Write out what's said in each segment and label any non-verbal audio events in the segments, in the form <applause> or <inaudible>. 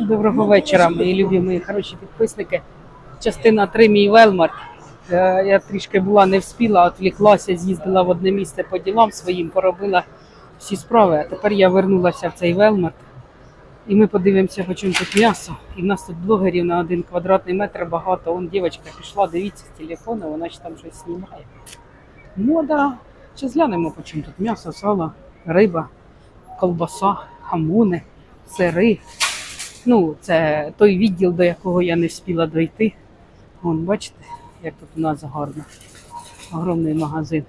Доброго вечора, мої любі, мої хороші підписники. Частина 3 мій Велмарт. Е, Я трішки була не вспіла, відвліклася, з'їздила в одне місце по ділам своїм, поробила всі справи. А тепер я вернулася в цей Велмарт. І ми подивимося, по чому тут м'ясо. І в нас тут блогерів на один квадратний метр багато. Вон дівчинка пішла, дивіться з телефону, вона ж там щось знімає. Мода. Зараз глянемо, по чому тут м'ясо, сало, риба, колбаса, хамони, сири. Ну, це той відділ, до якого я не встигла дойти. Вон, бачите, як тут у нас гарно. Огромний магазин.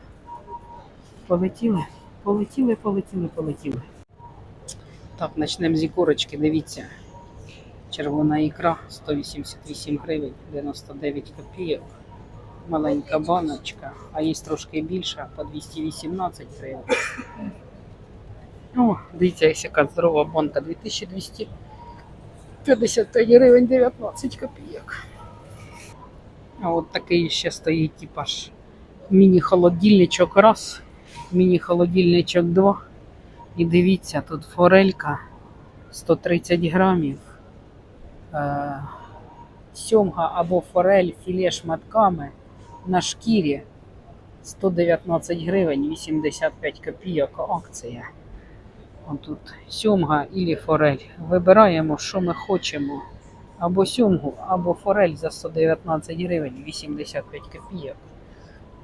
Полетіли, полетіли, полетіли, полетіли. Так, почнемо з ікорочки, дивіться. Червона ікра 188 гривень, 99 копійок. Маленька баночка, а є трошки більша по 218 гривень. О, дивіться, яка здорова банка 2200 55 гривень 19 копійок. А от такий ще стоїть типаж міні-холодильничок раз, міні-холодильничок два. І дивіться, тут форелька 130 грамів. Е, сьомга або форель філе шматками на шкірі 119 гривень 85 копійок акція. Отут сьомга і форель. Вибираємо, що ми хочемо. Або сьомгу, або форель за 119 гривень 85 копійок.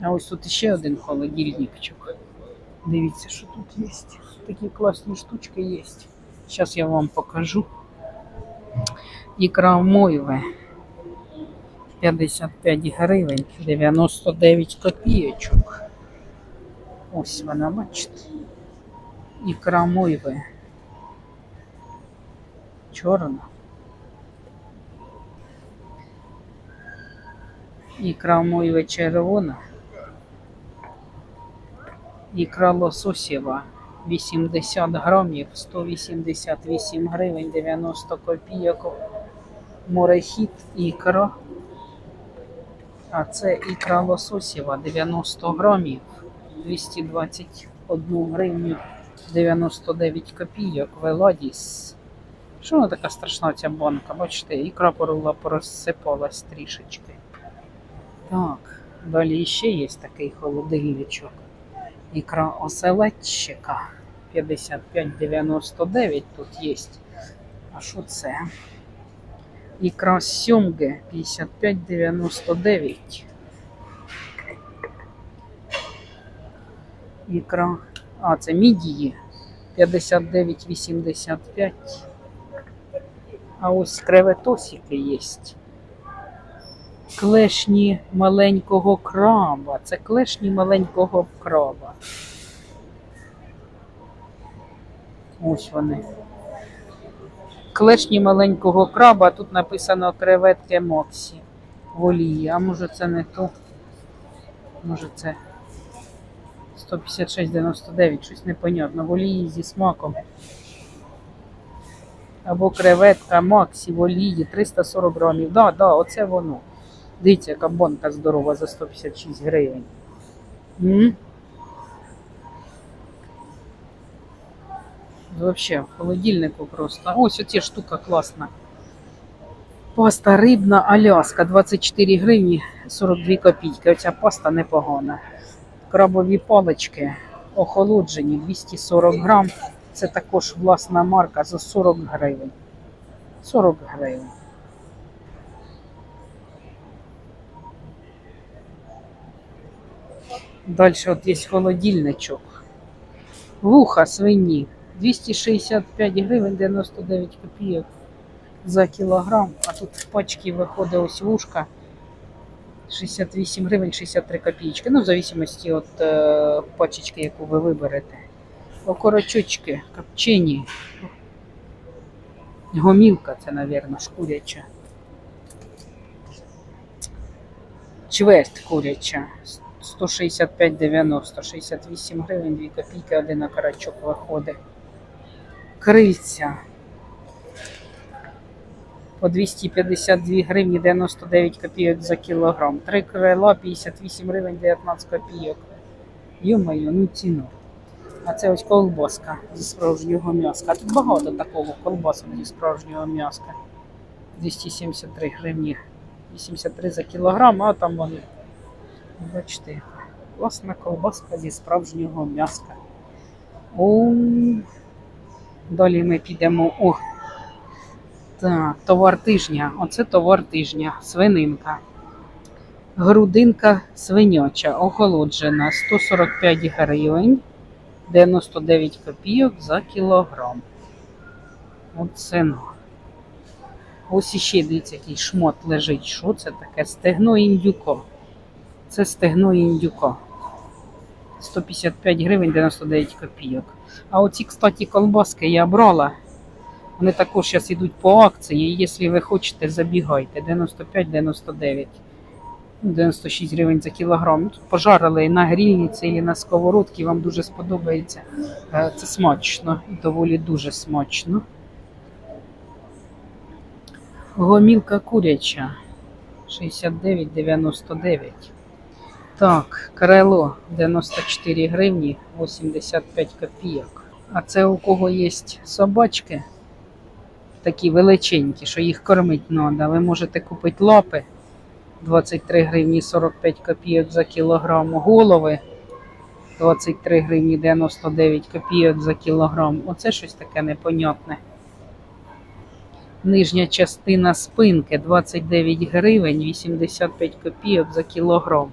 А ось тут ще один холодильничок. Дивіться, що тут є. Такі класні штучки є. Зараз я вам покажу. Ікра мойве 55 гривень 99 копійочок. Ось вона, бачите ікра мойви. Чорна. Ікра мойви червона. Ікра лососєва 80 грамів, 188 гривень 90 копійок. Морехіт ікра. А це ікра лососєва 90 грамів, 221 гривню 99 копійок, Веладіс. Що вона така страшна ця банка? Бачите, ікра порула порозсипалась трішечки. Так, далі ще є такий холодильничок. Ікра оселедчика 55,99 тут є. А що це? Ікра сьомги 55,99. Ікра а, це мідії 59,85. А ось креветосики є. Клешні маленького краба. Це клешні маленького краба. Ось вони. Клешні маленького краба. Тут написано креветки Моксі в олії. А може це не то? Може це 156,99, щось непонятно. Олії зі смаком. Або креветка Максі в олії 340 грамів. Да, да, оце воно. Дивіться, яка бонка здорова за 156 гривень. М? Вообще, в холодильнику просто. Ось оця штука класна. Паста рибна Аляска 24 гривні 42 копійки. Оця паста непогана. Крабові палички охолоджені 240 грам. Це також власна марка за 40 гривень. 40 гривень. Далі от є холодильничок. Вуха свині 265 гривень 99 копійок за кілограм. А тут в пачці виходить ось вушка 68 гривень 63 копійки. Ну, в зависимості від е, пачечки, яку ви виберете. Окорочочки копчені. Гомілка, це, мабуть, шкуряча. Чверть куряча. 165,90, 68 гривень, 2 копійки, один окорочок виходить. Крильця по 252 гривні 99 копійок за кілограм. Три крила 58 гривень 19 копійок. Йо-моє, ну ціну. А це ось колбаска зі справжнього м'яска. Тут багато такого колбасок зі справжнього м'яска. 273 гривні. 83 за кілограм, а там вони. Бачите, класна колбаска зі справжнього м'яска. Далі ми підемо. О, так, товар тижня. Оце товар тижня. Свининка. Грудинка свиняча, охолоджена 145 гривень, 99 копійок за кілограм. Оце. Ось іще дивіться, який шмот лежить. Що це таке? Стегно індюко. Це стегно індюко. 155 гривень 99 копійок. А оці, кстати, колбаски я брала. Вони також зараз йдуть по акції. Якщо ви хочете, забігайте. 95-99. 96 гривень за кілограм. Тут пожарили на грільниці і на сковородці, вам дуже сподобається. Е, Це смачно, доволі дуже смачно. Гомілка куряча 69,99. Так, крило 94 гривні 85 копійок. А це у кого є собачки, такі величенькі, що їх кормити треба. Ви можете купити лапи 23 гривні 45 копійок за кілограм. Голови 23 гривні 99 копійок за кілограм. Оце щось таке непонятне. Нижня частина спинки 29 гривень 85 копійок за кілограм.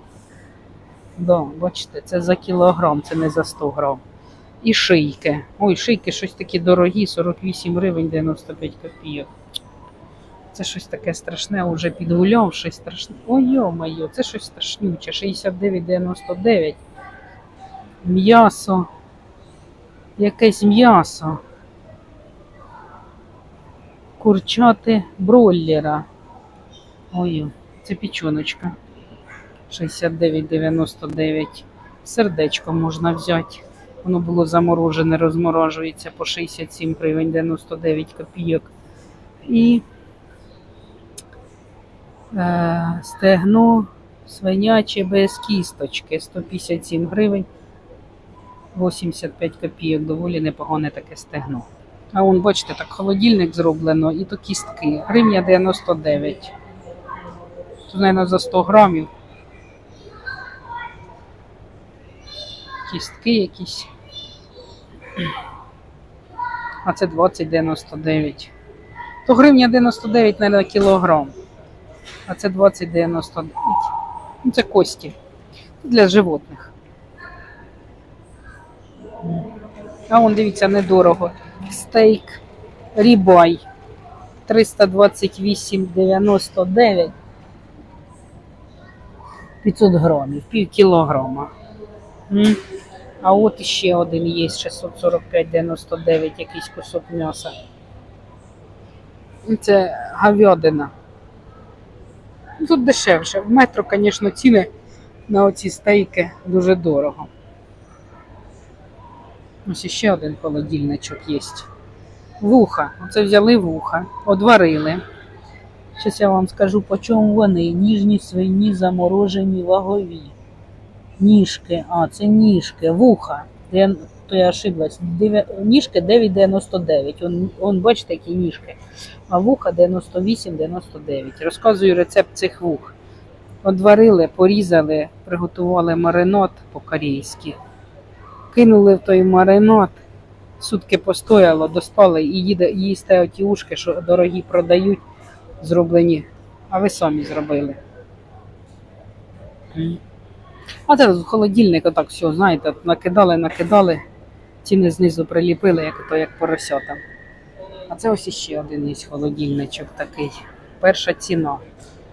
Да, бачите, це за кілограм, це не за 100 грам. І шийки. Ой, шийки щось такі дорогі, 48 гривень 95 копійок. Це щось таке страшне, уже підгуляв, щось страшне. Ой, йо-моє, це щось страшнюче. 69,99. М'ясо. Якесь м'ясо. Курчати бройлера. Ой, це печоночка. 69,99. Сердечко можна взяти. Воно було заморожене, розморожується по 67 гривень 99 копійок. І е, стегно свиняче без кісточки 157 гривень 85 копійок. Доволі непогане таке стегно. А вон, бачите, так холодильник зроблено і то кістки. Гривня 99. Тут, мабуть, за 100 грамів. Кістки якісь. А це 20,99. То гривня 99 на кілограм. А це 20,99. Ну, це кості. Для животних. А вон, дивіться, недорого. Стейк рібай 328,99. 500 грамів, пів кілограма. М. А от іще один є 645,99 якийсь кусок м'яса. Це говядина. Ну, Тут дешевше. В метро, звісно, ціни на оці стейки дуже дорого. Ось ще один холодильничок є. Вуха. Оце взяли вуха, одварили. Зараз я вам скажу, по чому вони. Ніжні свині заморожені вагові. Ніжки, а, це ніжки, вуха. Я, то я ошиблась. Дев'я- Ніжки 9,99. Он, он, бачите, які ніжки. А вуха 98,99. Розказую рецепт цих вух. Одварили, порізали, приготували маринад по-корейськи. Кинули в той маринад, сутки постояло, достали і їде, їсте оті ушки, що дорогі продають, зроблені. А ви самі зробили. А це в холодильник отак все, знаєте, накидали, накидали, ціни знизу приліпили, як то як поросята. А це ось іще один є холодильничок такий. Перша ціна.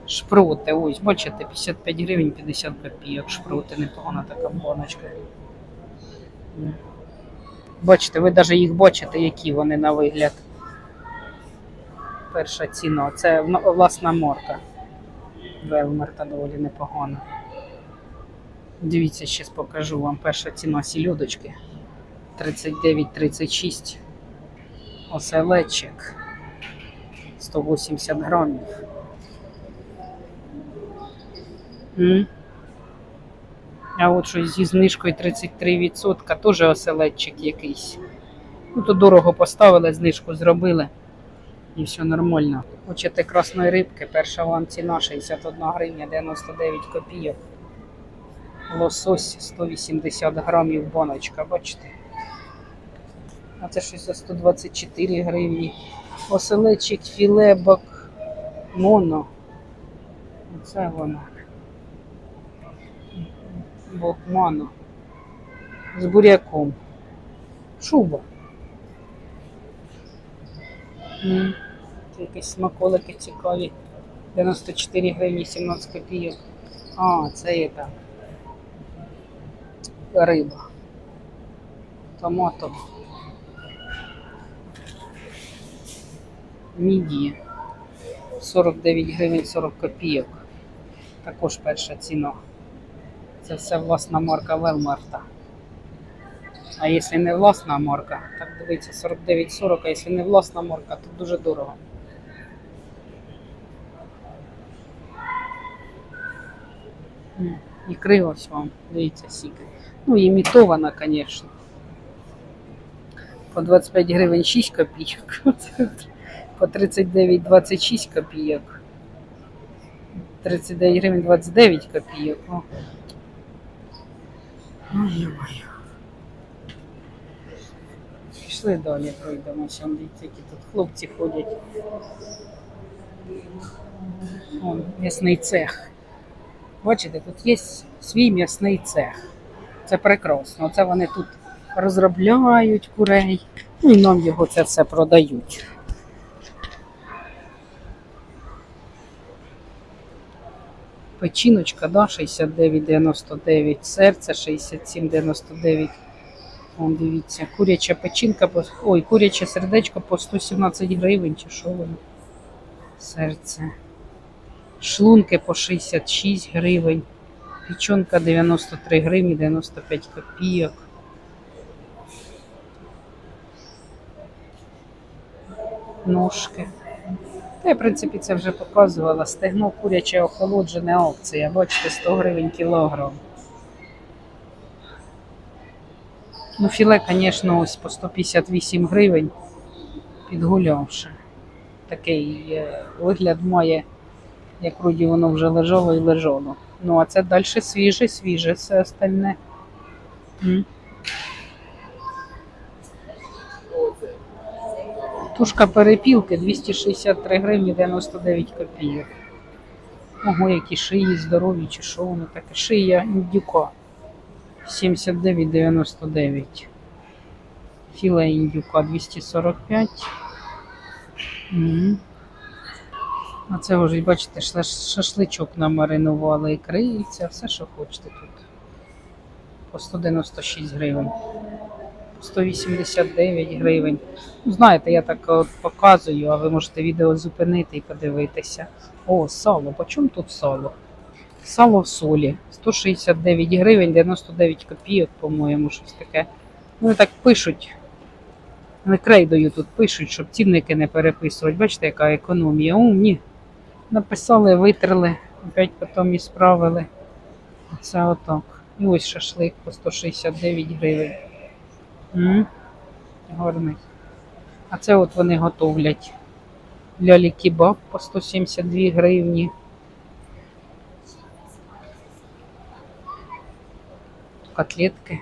Шпроти, ось, бачите, 55 гривень 50 копійок. Шпроти, непогана така баночка. Бачите, ви навіть їх бачите, які вони на вигляд. Перша ціна. Це власна морка. Велмарка доволі непогана. Дивіться, зараз покажу вам перша ціна сільодочки. 39,36. Оселечик. 180 грамів. М? А от щось зі знижкою 33% теж оселедчик якийсь. Ну, то дорого поставили, знижку зробили. І все нормально. Хочете красної рибки, перша вам ціна 61 гривня 99 копійок. Лосось 180 грамів баночка, бачите? А це щось за 124 гривні. Оселедчик, філе, бак, моно. Оце воно. Бокмано. З буряком. Шуба. Якісь смаколики цікаві. 94 гривні 17 копійок. А, це є там. Риба. Томато. Мідії. 49 гривень 40 копійок. Також перша ціна. Це все власна марка Велмарта. А якщо не власна марка, так дивіться, 49,40, а якщо не власна марка, то дуже дорого. М, Ікри ось вам, дивіться, сіки. Ну, імітована, звісно. По 25 гривень 6 копійок. <laughs> По 39,26 копійок. 39 гривень 29 копійок. О. Ой-ой. Пішли далі. Вон, Дивіться, які тут хлопці ходять. Вон, м'ясний цех. Бачите, тут є свій м'ясний цех. Це прекрасно. Це вони тут розробляють курей. Ну і нам його це все продають. Печіночка, да, 69,99, серце 67,99. Вон дивіться, куряча печінка, ой, куряче сердечко по 117 гривень, чи що воно? Серце. Шлунки по 66 гривень. Печінка 93 гривні 95 копійок. Ножки. Та в принципі, це вже показувала. Стегно куряче охолоджене опція. Бачите, 100 гривень кілограм. Ну, філе, звісно, ось по 158 гривень підгулявши. Такий е, вигляд має, як вроді воно вже лежало і лежало. Ну, а це далі свіже, свіже, все остальне. Тушка перепілки 263 гривні 99 копійок. Ого, які шиї здорові, чи що воно таке. Шия індюка 79,99. Філе індюка 245. Мгм. А це вже, бачите, шашличок намаринували і крильця, все, що хочете тут. По 196 гривень. 189 гривень. Ну, знаєте, я так от показую, а ви можете відео зупинити і подивитися. О, сало. По чому тут сало? Сало в солі. 169 гривень, 99 копійок, по-моєму, щось таке. Вони так пишуть. Не крейдою тут пишуть, щоб цінники не переписувати. Бачите, яка економія. Умні. Написали, витерли, опять потім і справили. Це отак. І ось шашлик по 169 гривень. М, Гарний. А це от вони готовлять. Лялі кебаб по 172 гривні. Котлетки.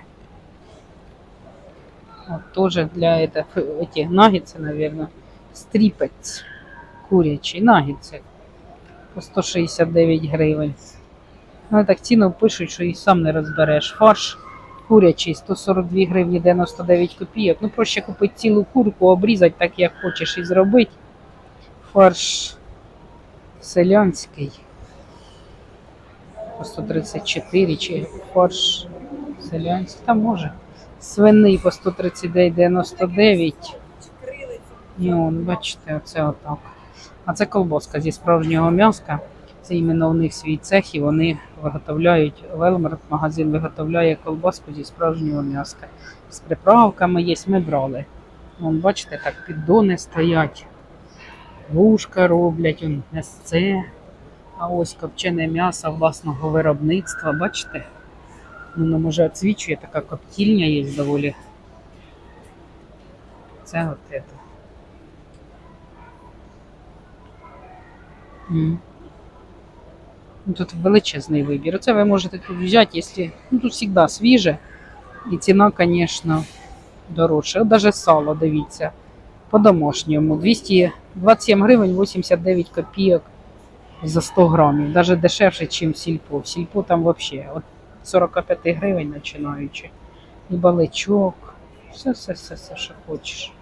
Вот тоже для это, ф- эти наггетсы, наверное, стріпець курячий, наггетси по 169 гривень. Ну, так ціну пишуть, що і сам не розбереш. Фарш курячий 142 гривні 99 копійок. Ну, проще купити цілу курку, обрізати так, як хочеш, і зробити. Фарш селянський по 134 чи фарш селянський. Там може. Свиний по 139,99. І он, бачите, оце отак. А це колбаска зі справжнього м'яска. Це іменно у них свій цех і вони виготовляють, Велмарт магазин виготовляє колбаску зі справжнього м'яска. З приправками є, ми брали. Вон, бачите, так піддони стоять, вушка роблять, он, м'ясце. А ось копчене м'ясо власного виробництва, бачите? Воно може відсвічує, така коптільня є доволі. Це от це. М. Ну, Тут величезний вибір. Оце ви можете тут взяти, якщо. Ну тут завжди свіже. І ціна, звісно, дорожча. Навіть сало, дивіться. По-домашньому. 227 гривень 89 копійок за 100 грамів. Навіть дешевше, ніж сільпо. Сільпо там взагалі от 45 гривень починаючи. І баличок. Все, все, все, все, що хочеш.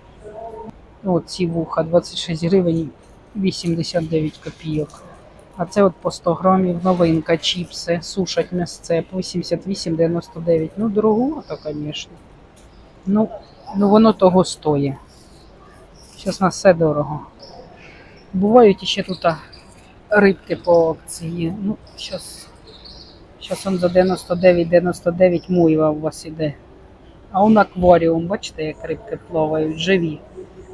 От ці вуха 26 гривень 89 копійок. А це от по 100 грамів новинка, чіпси, сушать м'ясце по 88,99. Ну, дороговато, звісно. Ну, ну воно того стоїть. Зараз на все дорого. Бувають іще тут рибки по акції. Ну, зараз, зараз он за 99,99 муйва у вас іде. А он акваріум, бачите, як рибки плавають, живі.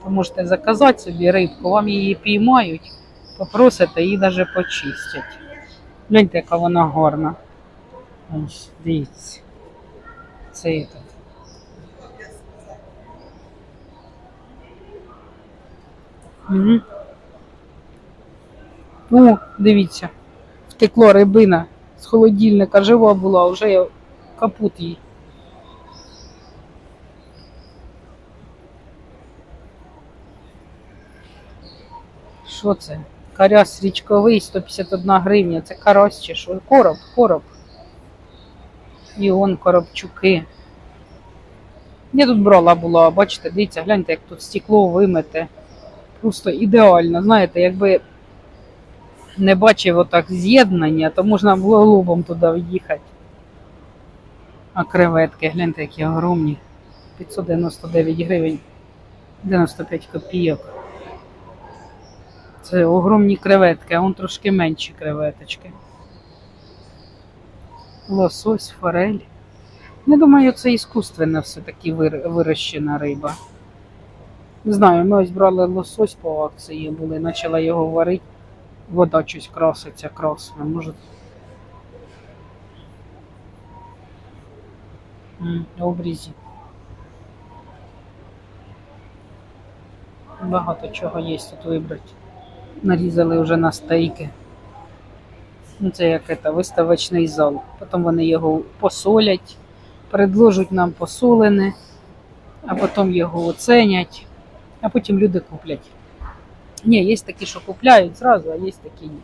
Ви можете заказати собі рибку, вам її піймають, попросите, її навіть почистять. Гляньте, яка вона гарна. Ось, дивіться. Це і тут. Угу. О, дивіться, втекло рибина з холодильника, жива була, вже капут їй. Що це? Карась річковий 151 гривня. Це карась чи що? Короб, короб. І он коробчуки. Я тут брала була, бачите, дивіться, гляньте, як тут стекло вимите. Просто ідеально. Знаєте, якби не бачив отак з'єднання, то можна було лобом туди в'їхати. А креветки, гляньте, які огромні. 599 гривень, 95 копійок. Це огромні креветки, а вон трошки менші креветочки. Лосось, форель. Я думаю, це іскусственна все-таки вирощена риба. Не знаю, ми ось брали лосось по акції були, почала його варити. Вода щось краситься красно. Може. Обрізі. Багато чого є тут вибрати. Нарізали вже на стейки. Ну, це як це, виставочний зал. Потім вони його посолять, предложать нам посолене, а потім його оценять, а потім люди куплять. Ні, є такі, що купляють зразу, а є такі ні.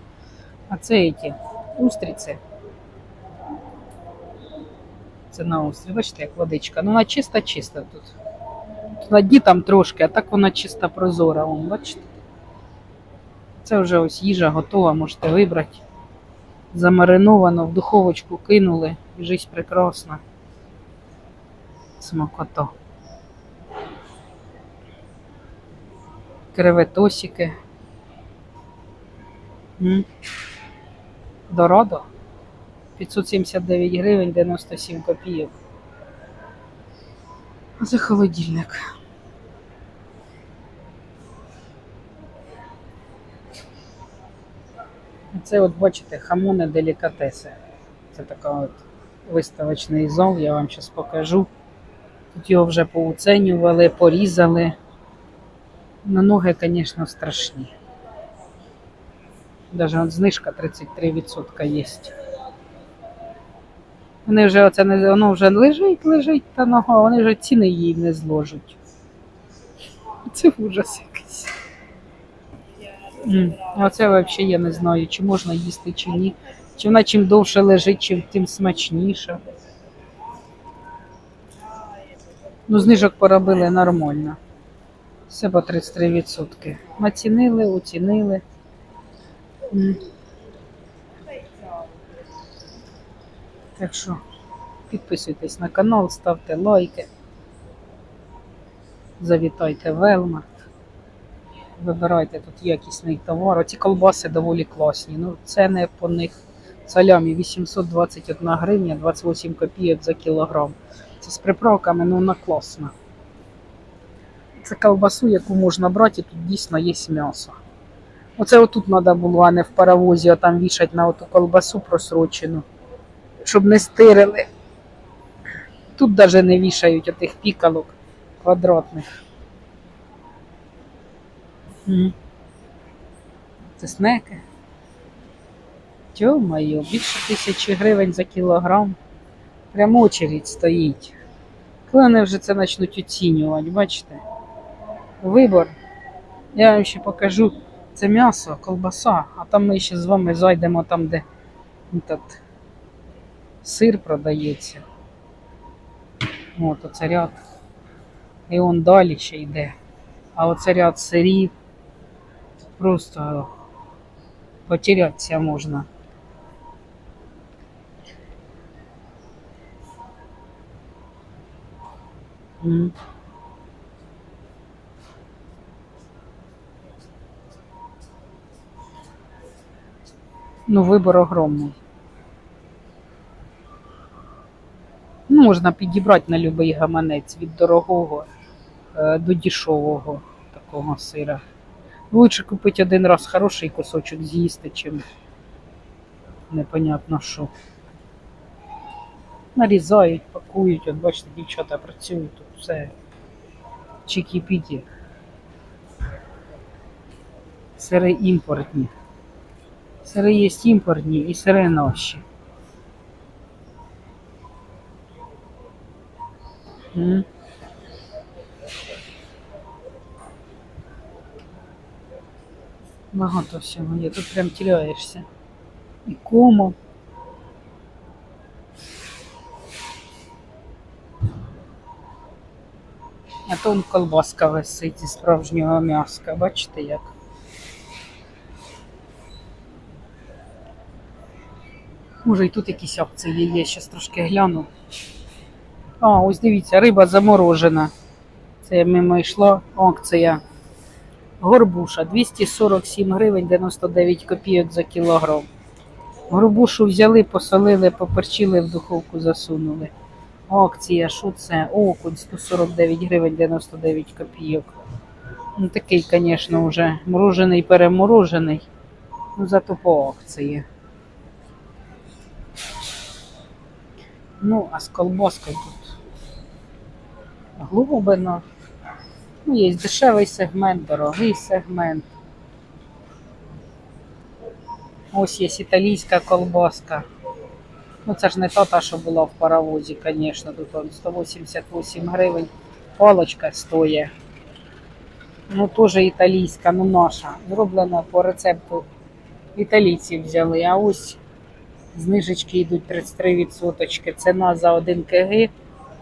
А це ті устриці. Це на острі. Бачите, як водичка. Ну, вона чиста-чиста. Тут на дні там трошки, а так вона чиста прозора. Вон, бачите? Це вже ось їжа готова, можете вибрати. Замариновано, в духовочку кинули. Жизнь прекрасна. Смакота. Креветосики. М. Дорадо. 579 гривень 97 копійок. Це холодильник. Це от бачите, хамони делікатеси. Це така от виставочний зал, я вам зараз покажу. Тут його вже поуценювали, порізали. На ноги, звісно, страшні. Даже от знижка 33% є. Вони вже оце не воно вже лежить, лежить та нога, вони вже ціни їй не зложуть. Це ужас якийсь. М, А це взагалі я не знаю, чи можна їсти, чи ні. Чи вона чим довше лежить, чим тим смачніше. Ну, знижок поробили нормально. Все по 33%. Націнили, оцінили. Так що підписуйтесь на канал, ставте лайки. Завітайте в Велмарт. Вибирайте тут якісний товар. Оці колбаси доволі класні. Ну, ціни по них салямі 821 гривня, 28 копійок за кілограм. Це з приправками, ну вона класна. Це колбасу, яку можна брати, і тут дійсно є м'ясо. Оце отут треба було, а не в паровозі, а там вішати на оту колбасу просрочену, щоб не стирили. Тут навіть не вішають отих пікалок квадратних. Це снеки. Тьо-моє, більше тисячі гривень за кілограм. Прямо очередь стоїть. Коли вони вже це почнуть оцінювати, бачите? Вибор. Я вам ще покажу. Це м'ясо, колбаса, а там ми ще з вами зайдемо там, де этот, сир продається. От оце ряд. І он далі ще йде. А оце ряд сирів. Просто потерятися можна. М. Ну, вибор огромний. Ну, можна підібрати на будь-який гаманець від дорогого е, до дешевого такого сира. Лучше купити один раз хороший кусочок з'їсти, чим непонятно що. Нарізають, пакують, от бачите, дівчата працюють тут все. Чики-піки. Сири імпортні. Сири є імпортні і сири наші. М. Багато всього є. Тут прям теряєшся. І кому. А то колбаска висить із справжнього м'яска. Бачите як? Може і тут якісь акції є, щас трошки гляну. А, ось дивіться, риба заморожена. Це мимо йшла акція. Горбуша 247 гривень 99 копійок за кілограм. Горбушу взяли, посолили, поперчили, в духовку засунули. Акція, що це? Окунь 149 гривень 99 копійок. Ну такий, звісно, вже морожений, переморожений. Ну, зато по акції. Ну, а з колбаскою тут глибина. Ну, є дешевий сегмент, дорогий сегмент. Ось є італійська колбаска. Ну, це ж не та, та, що була в паровозі, звісно. Тут 188 гривень. Палочка стоїть. Ну, теж італійська, ну наша. Зроблена по рецепту італійці взяли. А ось знижечки йдуть 33%. Ціна за 1 кг.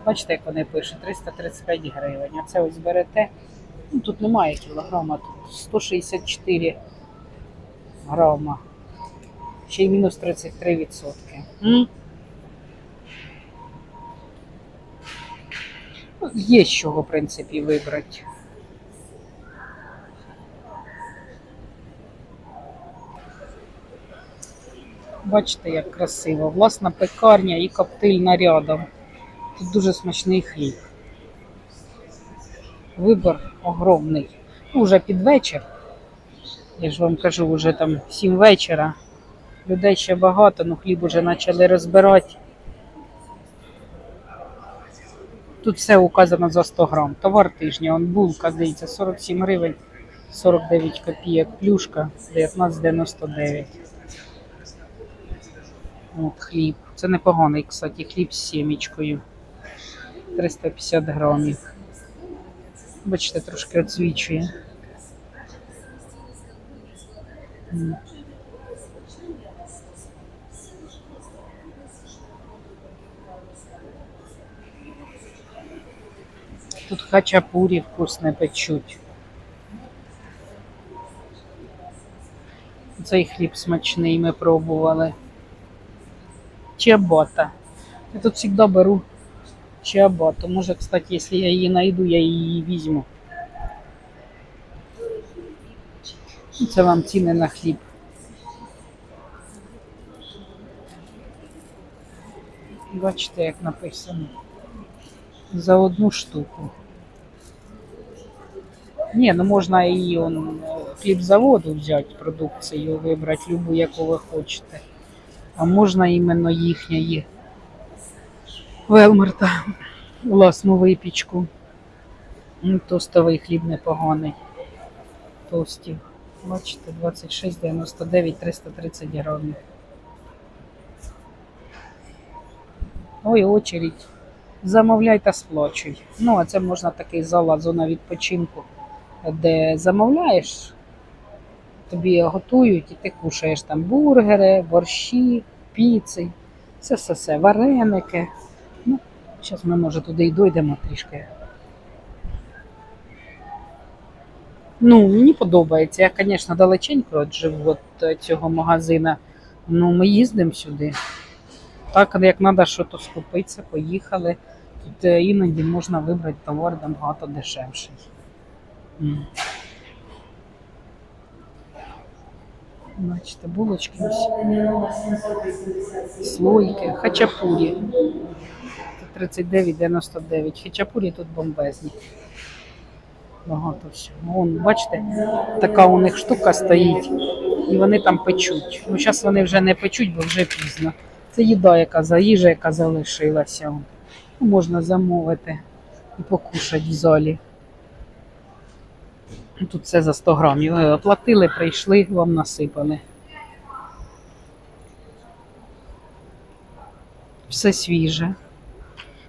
Бачите, як вони пишуть, 335 гривень. А це ось берете. Ну, тут немає кілограма, тут 164 грама. Ще й мінус 33%. М? Ну, Є з чого, в принципі, вибрати. Бачите, як красиво. Власна пекарня і коптильна рядом. Тут дуже смачний хліб. Вибір огромний. Ну, вже під вечір. Я ж вам кажу, вже там 7 вечора. Людей ще багато, ну хліб вже почали розбирати. Тут все указано за 100 грам. Товар тижня, он булка, здається, 47 гривень, 49 копійок, плюшка 19,99. От хліб. Це непоганий, кстати, хліб з сімечкою. 350 грамів. Бачите, трошки відсвічує. Тут хачапурі вкусне печуть. Цей хліб смачний ми пробували. Чиабата. Я тут завжди беру чиабату. Може, кстати, якщо я її знайду, я її візьму. Ну, Це вам ціни на хліб. Бачите, як написано. За одну штуку. Ні, ну можна і он, е, хлібзаводу взяти продукцію, вибрати любу, яку ви хочете. А можна іменно їхньої Велмарта. Власну випічку. Тостовий хліб непоганий. Тостів. Бачите, 26,99, 330 грамів. Ой, очередь. Замовляй та сплачуй. Ну, а це можна такий зала, зона відпочинку, де замовляєш, тобі готують і ти кушаєш там бургери, борщі, піци, це все, все вареники. Зараз ми, може, туди й дойдемо трішки. Ну, мені подобається. Я, звісно, далеченько от живу від е, цього магазина. Ну, ми їздимо сюди. Так, як треба щось скупитися, поїхали. Тут е, іноді можна вибрати товар набагато дешевший. Бачите, булочки ось. Слойки, хачапурі. Тут 39,99. Хачапурі тут бомбезні. Багато всього. Вон, бачите, така у них штука стоїть, і вони там печуть. Ну, зараз вони вже не печуть, бо вже пізно. Це їда, яка за їжа, яка залишилася. Ну, Можна замовити і покушати в залі. Тут все за 100 грамів. Ви Оплатили, прийшли, вам насипали. Все свіже.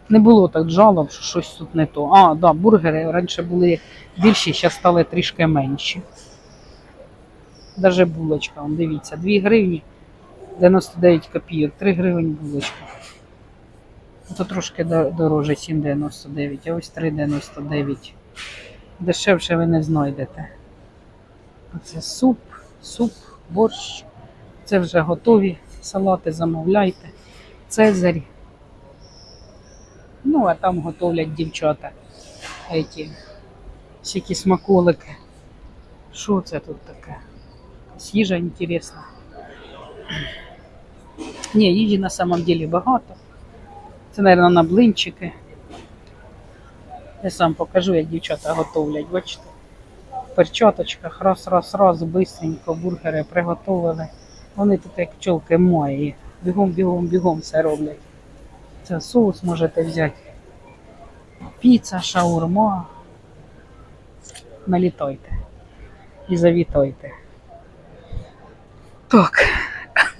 Не було так жалоб, що щось тут не то. А, да, бургери раніше були більші, зараз стали трішки менші. Даже булочка, вон, дивіться, 2 гривні 99 копійок, 3 гривень булочка. Це трошки дороже 7,99, а ось 3,99. Дешевше ви не знайдете. Оце суп, суп, борщ. Це вже готові салати, замовляйте. Цезарь. Ну, а там готовлять дівчата. Еті, всякі смаколики. Що це тут таке? Їжа інтересна. Ні, їжі на самом деле багато. Це, мабуть, на блинчики. Я сам покажу, як дівчата готовлять, бачите? В перчаточках, раз, раз, раз, бистренько бургери приготували. Вони тут як пчолки мої. Бігом, бігом, бігом все роблять. Це соус можете взяти. Піца, шаурма. Налітайте. І завітайте. Так.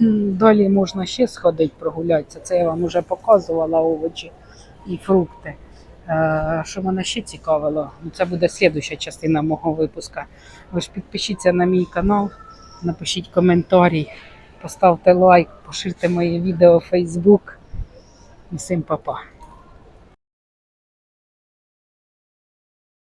<clears throat> Далі можна ще сходити прогулятися. Це я вам вже показувала овочі і фрукти. Е, Що мене ще цікавило, ну, це буде слідуща частина мого випуска. Ви ж підпишіться на мій канал, напишіть коментарі, поставте лайк, поширте моє відео в Facebook. e sem papá.